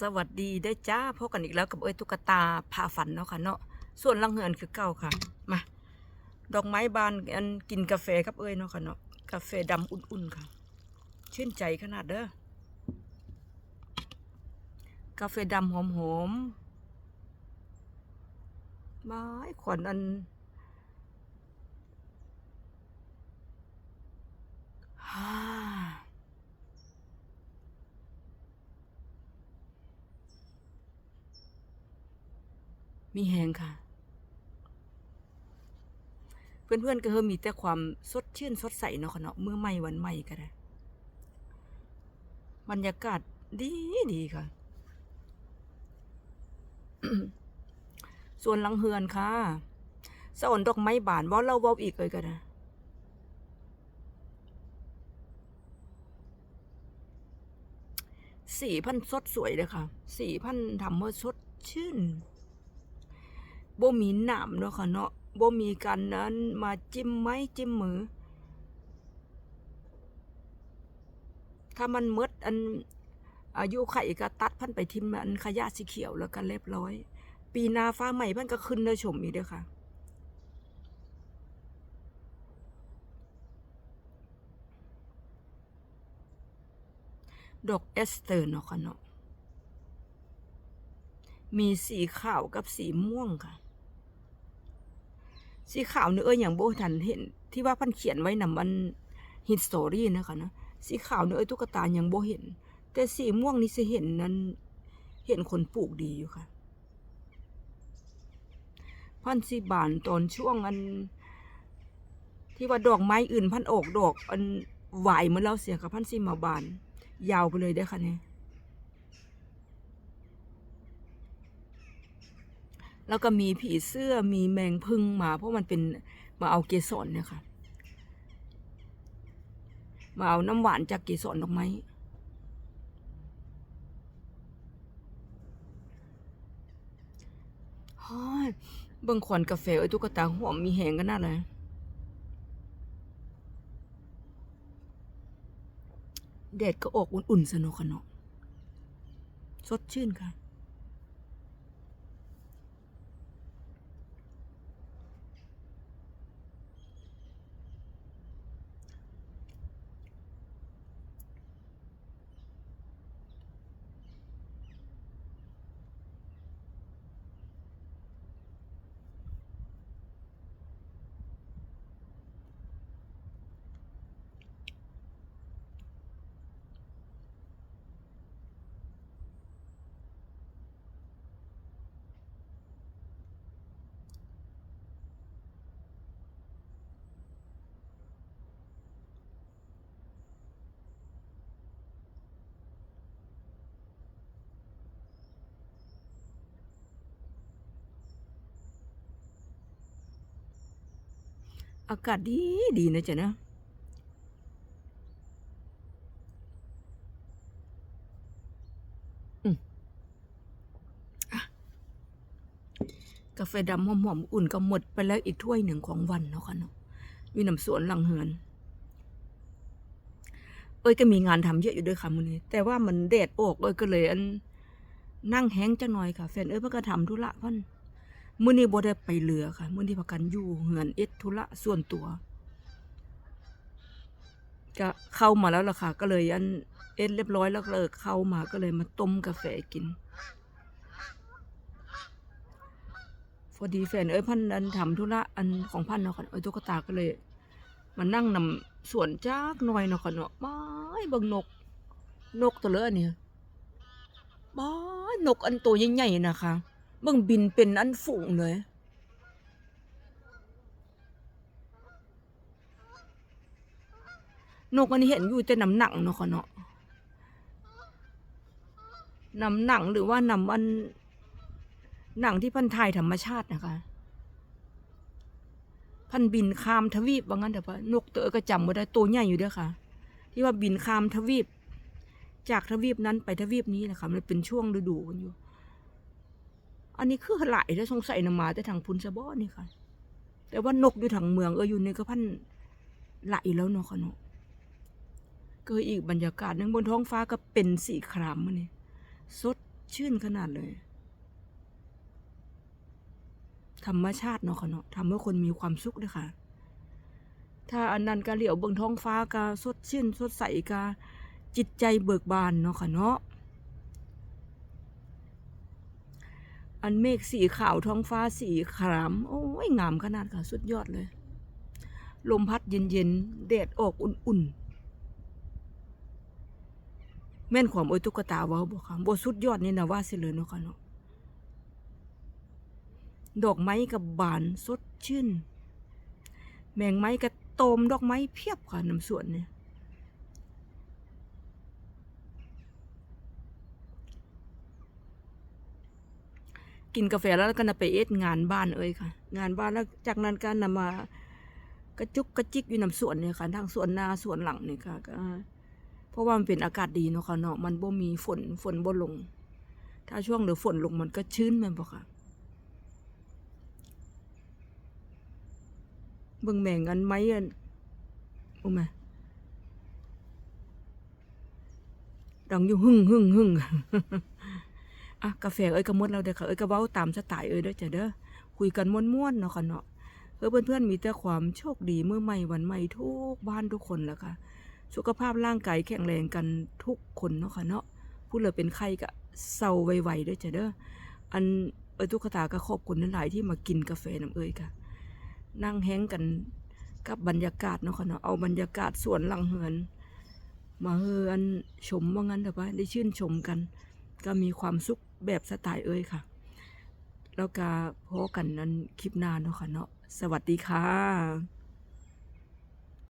สวัสดีได้จ้าพบกันอีกแล้วกับเอ้ยตุ๊กตาพาฝันเนาะค่ะเนาะส่วนลังเหือนคือเก่าค่ะมาดอกไม้บานอันกินกาแฟกับเอ้ยเนาะค่ะเนาะกาแฟดำอุ่นๆค่ะ ชื่นใจขนาดเด้อกาแฟดำหอมๆไม้ขวัญอันฮ่า มีแหงค่ะ เพื่อนๆก็เฮมีแต่ความสดชื่นสดใสเนาะค่ะเนาะเมื่อไม่วันใหม่ก็ได้บรรยากาศดีดีค่ะ ส่วนหลังเฮือนค่ะสะอ่อนดอกไม้บานว่าเล่าเว้าอีกเลยก็ได้สีพันสดสวยเลยค่ะ สีพันทำเมื่อสดชื่น บ่มีหนามเนาะค่ะเนาะบ่มีการนั้นมาจิ้มไม้จิ้มมือ ถ้ามันมดอันอายุไข่ก็ตัดพันไปทิมอันขยะสีเขียวแล้วก็เรียบร้อย ปีนาฟ้าใหม่พันก็ขึ้นเลยชมอีกเด้อค่ะดอกเอสเตอร์เนาะค่ะเนาะมีสีขาวกับสีม่วงค่ะ สีขาวเนื้ออย่างโบทันเห็น ที่ว่าพันเขียนไว้นำมันฮิตสตอรี่นะคะนะสีขาวเนื้อตุ๊กตาอยังโบเห็น แต่สีม่วงนี่สิเห็นนั้น เห็นคนปลูกดีอยู่ค่ะ พันสีบานตอนช่วงอัน ที่ว่าดอกไม้อื่นพันออกดอก อันไหวเหมือนเราเสียกับพันสีมาบาน ยาวไปเลยได้ค่ะเนี่ย แล้วก็มีผีเสื้อมีแมงพึ่งมาเพราะมันเป็นมาเอาเกสรเนี่ยค่ะมาเอาน้ำหวานจากเกสรดอกไม้ฮ้ยเบิ่งขวัญกาแฟไอ้ตุ๊กตาหอมมีแหงกันน่าเลยแดดก็ออกอุ่นๆสนุกขนาะสดชื่นค่ะ อากาศดีดีนะจ๊ะนะอืมอะกาแฟดำหอมๆอุ่นก็หมดไปแล้วอีกถ้วยหนึ่งของวันเนาะค่ะเนาะอยู่น้ำสวนหลังเฮือน เอ้ยก็มีงานทำเยอะอยู่ด้วยค่ะมื้อนี้ แต่ว่ามันแดดออกเอ้ยก็เลยอันนั่งแห้งจังหน่อยค่ะแฟนเอ้ยเพิ่นก็ทำธุระเพิ่น มื่อนี้บ่ได้ไปเรือค่ะ มื่อนี้พักกันอยู่เหือนเอ็ดธุระส่วนตัว ก็เข้ามาแล้วล่ะค่ะ ก็เลยอันเอ็ดเรียบร้อยแล้วก็เลยเข้ามาก็เลยมาต้มกาแฟกินพอดีแฟนเอ้ยพันอันทำธุระอันของพันเนาะค่ะเอ้ยตุ๊กตาก็เลยมานั่งนำสวนจากหน่อยเนาะค่ะเนาะบ้ายเบิ่งนก นกตัวเลอเนี่ยบ้ายนกอันตัวใหญ่ๆนะคะ เบิ่งบินเป็นอันฝูงเลย นกอันนี้เห็นอยู่แต่น้ำหนังเนาะค่ะเนาะน้ำหนังหรือว่าน้ำอันหนังที่พันทายธรรมชาตินะคะ พันบินข้ามทวีปว่างั้นแต่ว่านกตัวเอ้ยก็จำไม่ได้ตัวใหญ่อยู่เด้อค่ะ ที่ว่าบินข้ามทวีป จากทวีปนั้นไปทวีปนี้นะคะมันเป็นช่วงฤดูกันอยู่ อันนี้คือหลายแล้วสงสัยนำมาแต่ทางพุนสะบอนี่ค่ะ แต่ว่านกอยู่ทางเมืองเอออยู่ในก็พันหลายแล้วเนาะค่ะเนาะก็อีกบรรยากาศหนึงบนท้องฟ้าก็เป็นสีครามมันนี่สดชื่นขนาดเลย ธรรมชาติเนาะค่ะเนาะทำให้คนมีความสุขด้วยค่ะ ถ้าอันนั้นก็เหลียวเบิงท้องฟ้าก็สดชื่นสดใสก็จิตใจเบิกบานเนาะค่ะเนาะ อันเมฆสีขาวท้องฟ้าสีขาม โอ้ยงามขนาดค่ะ สุดยอดเลย ลมพัดเย็นๆแดดออกอุ่นๆแม่นความโอยตุ๊กตาว้าบ่ค่ะบสุดยอดนี่นะว่าสิเลยเนาะค่ะเนาะดอกไม้กับบานสดชื่น แมงไม้กับโตมดอกไม้เพียบค่ะน้ำสวนเนี่ย กินกาแฟแล้วก็นำไปเอ็ดงานบ้านเอ้ยค่ะ งานบ้านแล้วจากนั้นก็นำมากระจุกกระจิกอยู่น้ำสวนเนี่ยค่ะทางสวนนาสวนหลังนี่ค่ะก็เพราะว่ามันเป็นอากาศดีเนาะค่ะเนาะมันบ่มีฝนฝนบ่ลง ถ้าช่วงเดือฝนลงมันก็ชื้นม่นบ่ค่ะเบิ่งแม่งอันไม้อันโอ้แม่ดังอยู่หึ่งหึ่งหึ่ง อะกาแฟเอ้ยก็หมดแล้วเด้อค่ะเอ้ยก็เว้าตามสไตล์เอ้ยเด้อจ้ะเด้อคุยกันม่วนๆเนาะค่ะเนาะเออเพื่อนๆมีแต่ความโชคดีเมื่อใหม่วันใหม่ทุกบ้านทุกคนแหล้วค่ะ สุขภาพร่างกายแข็งแรงกันทุกคนเนาะค่ะเนาะผู้เหลือเป็นไข้ก็เศร้าไวๆเด้อจ้ะเด้ออันเอ้ยทุกขตาก็ขอบคุณหลายที่มากินกาแฟน้ำเอ้ยค่ะ นั่งแห้งกันกับบรรยากาศเนาะค่ะเนาะเอาบรรยากาศสวนหลังเหือน มาเฮือนชมว่างั้นเถอะปะได้ชื่นชมกัน ก็มีความสุข แบบสไตล์เอ้ยค่ะ แล้วก็พบกันนั้นคลิปหน้าเนาะค่ะเนาะสวัสดีค่ะ